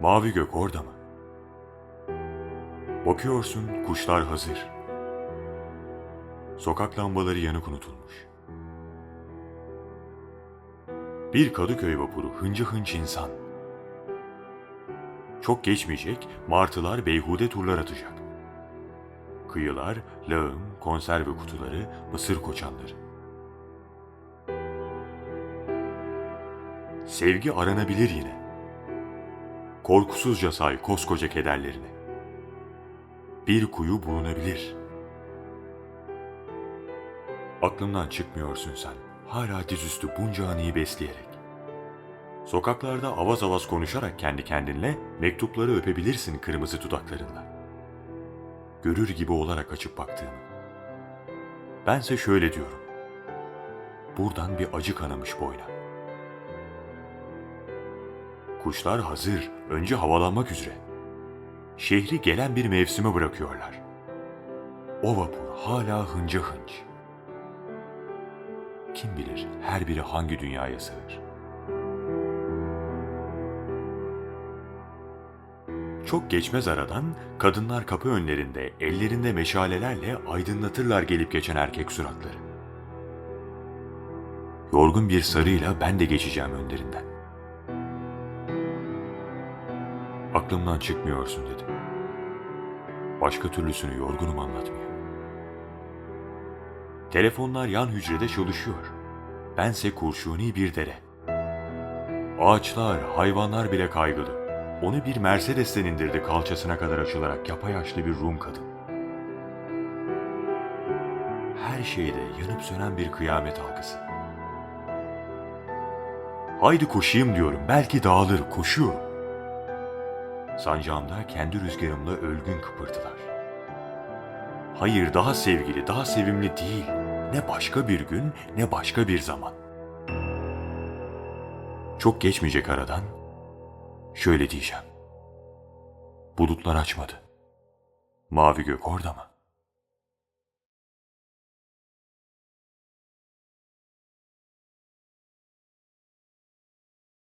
Mavi gök orada mı? Bakıyorsun kuşlar hazır. Sokak lambaları yanık unutulmuş. Bir Kadıköy vapuru hıncı hınç insan. Çok geçmeyecek martılar beyhude turlar atacak. Kıyılar, lağım, konserve kutuları, mısır koçanları. Sevgi aranabilir yine. Korkusuzca say koskoca kederlerini. Bir kuyu bulunabilir. Aklımdan çıkmıyorsun sen. Hala dizüstü bunca anıyı besleyerek. Sokaklarda avaz avaz konuşarak kendi kendinle mektupları öpebilirsin kırmızı dudaklarınla. Görür gibi olarak açıp baktığını. Bense şöyle diyorum. Buradan bir acı kanamış boyna. Kuşlar hazır, önce havalanmak üzere. Şehri gelen bir mevsime bırakıyorlar. O vapur hala hınca hınç. Kim bilir her biri hangi dünyaya sığır. Çok geçmez aradan kadınlar kapı önlerinde ellerinde meşalelerle aydınlatırlar gelip geçen erkek suratları. Yorgun bir sarıyla ben de geçeceğim önlerinden. Aklımdan çıkmıyorsun dedim. Başka türlüsünü yorgunum anlatmaya. Telefonlar yan hücrede çalışıyor. Bense kurşuni bir dere. Ağaçlar, hayvanlar bile kaygılı. Onu bir Mercedes'ten indirdi kalçasına kadar açılarak yapayaşlı bir Rum kadın. Her şeyde yanıp sönen bir kıyamet halkası. Haydi koşayım diyorum. Belki dağılır. Koşuyorum. Sancağımda kendi rüzgarımla ölgün kıpırtılar. Hayır daha sevgili, daha sevimli değil. Ne başka bir gün, ne başka bir zaman. Çok geçmeyecek aradan şöyle diyeceğim. Bulutlar açmadı. Mavi gök orada mı?